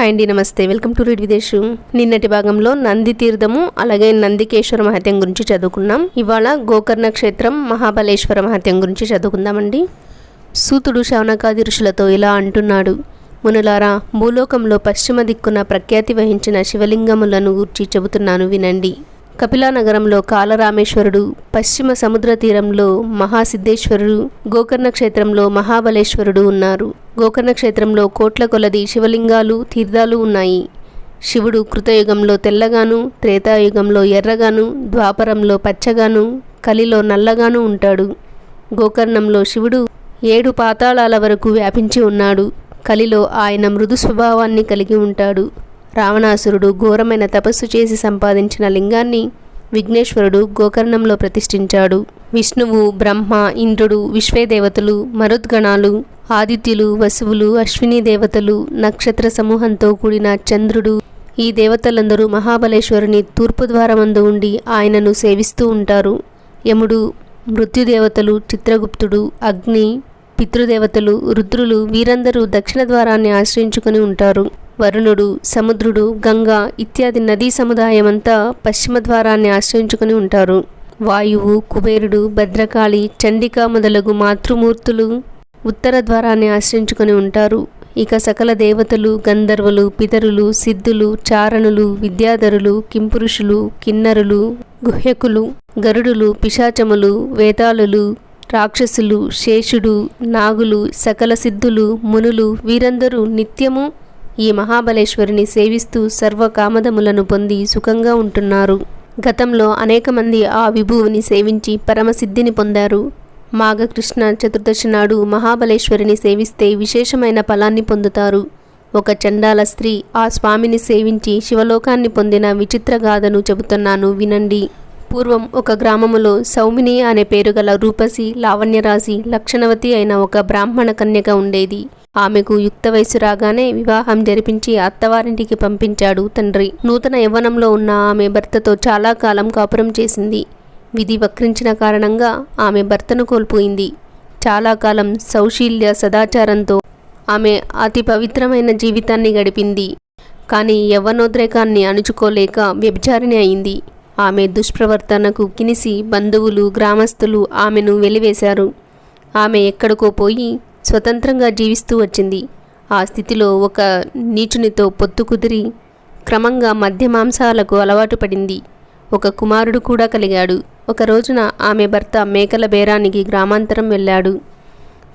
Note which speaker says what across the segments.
Speaker 1: Hi అండి నమస్తే. Welcome to read Videsh. నిన్నటి భాగంలో నంది తీర్థము అలాగే నందికేశ్వర మహత్యం గురించి చదువుకున్నాం. ఇవాళ గోకర్ణ క్షేత్రం మహాబలేశ్వర మహత్యం గురించి చదువుకుందామండి. సూతుడు శౌనకాది ఋషులతో ఇలా అంటున్నాడు. మునులారా భూలోకంలో పశ్చిమ దిక్కున ప్రఖ్యాతి వహించిన శివలింగములను గూర్చి చెబుతున్నాను వినండి. కపిలానగరంలో కాలరామేశ్వరుడు పశ్చిమ సముద్ర తీరంలో మహాసిద్ధేశ్వరుడు గోకర్ణ క్షేత్రంలో మహాబలేశ్వరుడు ఉన్నారు. గోకర్ణ క్షేత్రంలో కోట్ల కొలది శివలింగాలు తీర్థాలు ఉన్నాయి. శివుడు కృతయుగంలో తెల్లగాను త్రేతాయుగంలో ఎర్రగాను ద్వాపరంలో పచ్చగాను కలిలో నల్లగాను ఉంటాడు. గోకర్ణంలో శివుడు ఏడు పాతాళాల వరకు వ్యాపించి ఉన్నాడు. కలిలో ఆయన మృదు స్వభావాన్ని కలిగి ఉంటాడు. రావణాసురుడు ఘోరమైన తపస్సు చేసి సంపాదించిన లింగాన్ని విఘ్నేశ్వరుడు గోకర్ణంలో ప్రతిష్ఠించాడు. విష్ణువు బ్రహ్మ ఇంద్రుడు విశ్వేదేవతలు మరుద్గణాలు ఆదిత్యులు వసువులు అశ్విని దేవతలు నక్షత్ర సమూహంతో కూడిన చంద్రుడు ఈ దేవతలందరూ మహాబలేశ్వరుని తూర్పు ద్వారమందు ఉండి ఆయనను సేవిస్తూ ఉంటారు. యముడు మృత్యుదేవతలు చిత్రగుప్తుడు అగ్ని పితృదేవతలు రుద్రులు వీరందరూ దక్షిణ ద్వారాన్ని ఆశ్రయించుకొని ఉంటారు. వరుణుడు సముద్రుడు గంగా ఇత్యాది నదీ సముదాయమంతా పశ్చిమ ద్వారాన్ని ఆశ్రయించుకొని ఉంటారు. వాయువు కుబేరుడు భద్రకాళి చండిక మొదలగు మాతృమూర్తులు ఉత్తర ద్వారాన్ని ఆశ్రయించుకొని ఉంటారు. ఇక సకల దేవతలు గంధర్వులు పితరులు సిద్ధులు చారణులు విద్యాధరులు కింపురుషులు కిన్నరులు గుహ్యకులు గరుడులు పిశాచములు వేతాళులు రాక్షసులు శేషుడు నాగులు సకల సిద్ధులు మునులు వీరందరూ నిత్యము ఈ మహాబలేశ్వరిని సేవిస్తూ సర్వకామదములను పొంది సుఖంగా ఉంటున్నారు. గతంలో అనేక మంది ఆ విభువుని సేవించి పరమసిద్ధిని పొందారు. మాఘకృష్ణ చతుర్దశి నాడు మహాబలేశ్వరిని సేవిస్తే విశేషమైన ఫలాన్ని పొందుతారు. ఒక చండాల స్త్రీ ఆ స్వామిని సేవించి శివలోకాన్ని పొందిన విచిత్ర గాథను చెబుతున్నాను వినండి. పూర్వం ఒక గ్రామములో సౌమిని అనే పేరు గల రూపసి లావణ్యరాశి లక్షణవతి అయిన ఒక బ్రాహ్మణ కన్యగా ఉండేది. ఆమెకు యుక్త వయసు రాగానే వివాహం జరిపించి అత్తవారింటికి పంపించాడు తండ్రి. నూతన యవ్వనంలో ఉన్న ఆమె భర్తతో చాలా కాలం కాపురం చేసింది. విధి వక్రించిన కారణంగా ఆమె భర్తను కోల్పోయింది. చాలా కాలం సౌశీల్య సదాచారంతో ఆమె అతి పవిత్రమైన జీవితాన్ని గడిపింది. కానీ యవ్వనోద్రేకాన్ని అణుచుకోలేక వ్యభిచారిణి అయింది. ఆమె దుష్ప్రవర్తనకు కినిసి బంధువులు గ్రామస్తులు ఆమెను వెలివేశారు. ఆమె ఎక్కడికో పోయి స్వతంత్రంగా జీవిస్తూ వచ్చింది. ఆ స్థితిలో ఒక నీచునితో పొత్తు కుదిరి క్రమంగా మద్యమాంసాలకు అలవాటు పడింది. ఒక కుమారుడు కూడా కలిగాడు. ఒక రోజున ఆమె భర్త మేకల బేరానికి గ్రామాంతరం వెళ్ళాడు.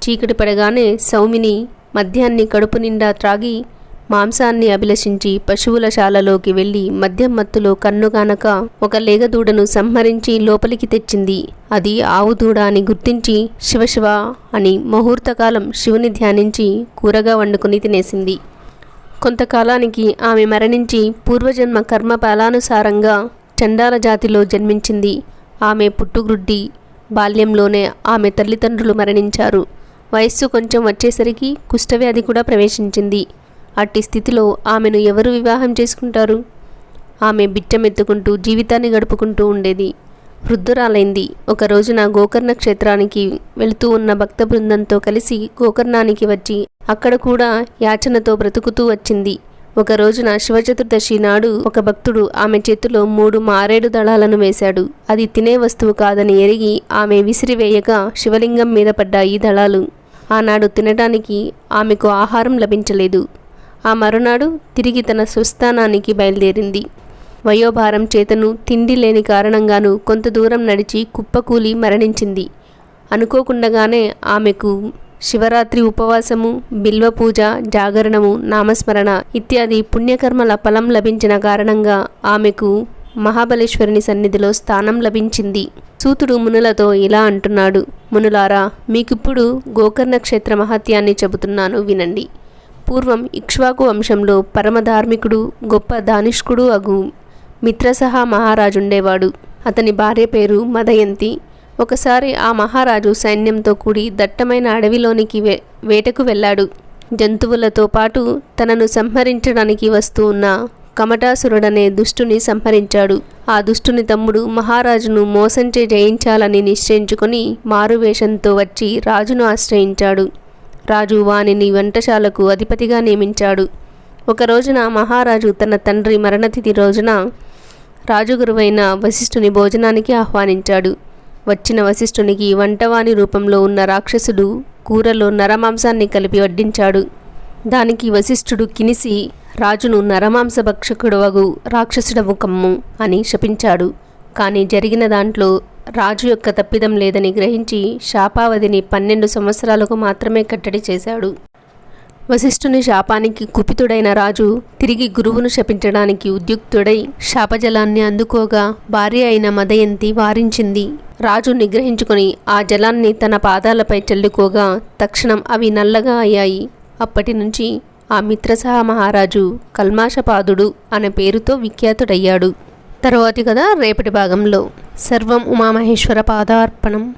Speaker 1: చీకటి పడగానే సౌమిని మద్యాన్ని కడుపు నిండా త్రాగి మాంసాన్ని అభిలషించి పశువుల శాలలోకి వెళ్ళి మద్యం మత్తులో కన్నుగానక ఒక లేగదూడను సంహరించి లోపలికి తెచ్చింది. అది ఆవు దూడ అని గుర్తించి శివశివ అని ముహూర్తకాలం శివుని ధ్యానించి కూరగా వండుకుని తినేసింది. కొంతకాలానికి ఆమె మరణించి పూర్వజన్మ కర్మ ఫలానుసారంగా చండాల జాతిలో జన్మించింది. ఆమె పుట్టుగ్రుడ్డి. బాల్యంలోనే ఆమె తల్లిదండ్రులు మరణించారు. వయస్సు కొంచెం వచ్చేసరికి కుష్ఠవ్యాధి కూడా ప్రవేశించింది. అట్టి స్థితిలో ఆమెను ఎవరు వివాహం చేసుకుంటారు? ఆమె బిచ్చమెత్తుకుంటూ జీవితాన్ని గడుపుకుంటూ ఉండేది. వృద్ధురాలైంది. ఒక రోజున గోకర్ణ క్షేత్రానికి వెళుతూ ఉన్న భక్త బృందంతో కలిసి గోకర్ణానికి వచ్చి అక్కడ కూడా యాచనతో బ్రతుకుతూ వచ్చింది. ఒక రోజున శివచతుర్దశి నాడు ఒక భక్తుడు ఆమె చేతిలో మూడు మారేడు దళాలను వేశాడు. అది తినే వస్తువు కాదని ఎరిగి ఆమె విసిరివేయగా శివలింగం మీద పడ్డ ఈ దళాలు. ఆనాడు తినడానికి ఆమెకు ఆహారం లభించలేదు. ఆ మరునాడు తిరిగి తన స్వస్థానానికి బయలుదేరింది. వయోభారం చేతను తిండి లేని కారణంగాను కొంత దూరం నడిచి కుప్పకూలి మరణించింది. అనుకోకుండగానే ఆమెకు శివరాత్రి ఉపవాసము బిల్వ పూజ జాగరణము నామస్మరణ ఇత్యాది పుణ్యకర్మల ఫలం లభించిన కారణంగా ఆమెకు మహాబలేశ్వరుని సన్నిధిలో స్థానం లభించింది. సూతుడు మునులతో ఇలా అంటున్నాడు మునులారా మీకిప్పుడు గోకర్ణ క్షేత్ర మహత్యాన్ని చెబుతున్నాను వినండి. పూర్వం ఇక్ష్వాకు వంశంలో పరమధార్మికుడు గొప్ప దానిష్కుడు అగు మిత్రసహా మహారాజుండేవాడు. అతని భార్య పేరు మదయంతి. ఒకసారి ఆ మహారాజు సైన్యంతో కూడి దట్టమైన అడవిలోనికి వే వేటకు వెళ్ళాడు. జంతువులతో పాటు తనను సంహరించడానికి వస్తూ ఉన్న కమటాసురుడనే దుష్టుని సంహరించాడు. ఆ దుష్టుని తమ్ముడు మహారాజును మోసంచే జయించాలని నిశ్చయించుకొని మారువేషంతో వచ్చి రాజును ఆశ్రయించాడు. రాజు వానిని వంటశాలకు అధిపతిగా నియమించాడు. ఒక రోజున మహారాజు తన తండ్రి మరణతిథి రోజున రాజుగురువైన వశిష్ఠుని భోజనానికి ఆహ్వానించాడు. వచ్చిన వశిష్ఠునికి వంటవాని రూపంలో ఉన్న రాక్షసుడు కూరలో నరమాంసాన్ని కలిపి వడ్డించాడు. దానికి వశిష్ఠుడు కినిసి రాజును నరమాంస భక్షకుడవగు రాక్షసుడవు కమ్ము అని శపించాడు. కానీ జరిగిన దాంట్లో రాజు యొక్క తప్పిదం లేదని గ్రహించి శాపావధిని పన్నెండు సంవత్సరాలకు మాత్రమే కట్టడి చేశాడు. వశిష్ఠుని శాపానికి కుపితుడైన రాజు తిరిగి గురువును శపించడానికి ఉద్యుక్తుడై శాపజలాన్ని అందుకోగా భార్య అయిన మదయంతి వారించింది. రాజు నిగ్రహించుకొని ఆ జలాన్ని తన పాదాలపై చల్లుకోగా తక్షణం అవి నల్లగా అయ్యాయి. అప్పటి నుంచి ఆ మిత్రసహ మహారాజు కల్మాషపాదుడు అనే పేరుతో విఖ్యాతుడయ్యాడు. తరువాతి కదా రేపటి భాగంలో. సర్వం ఉమామహేశ్వర పాదార్పణం.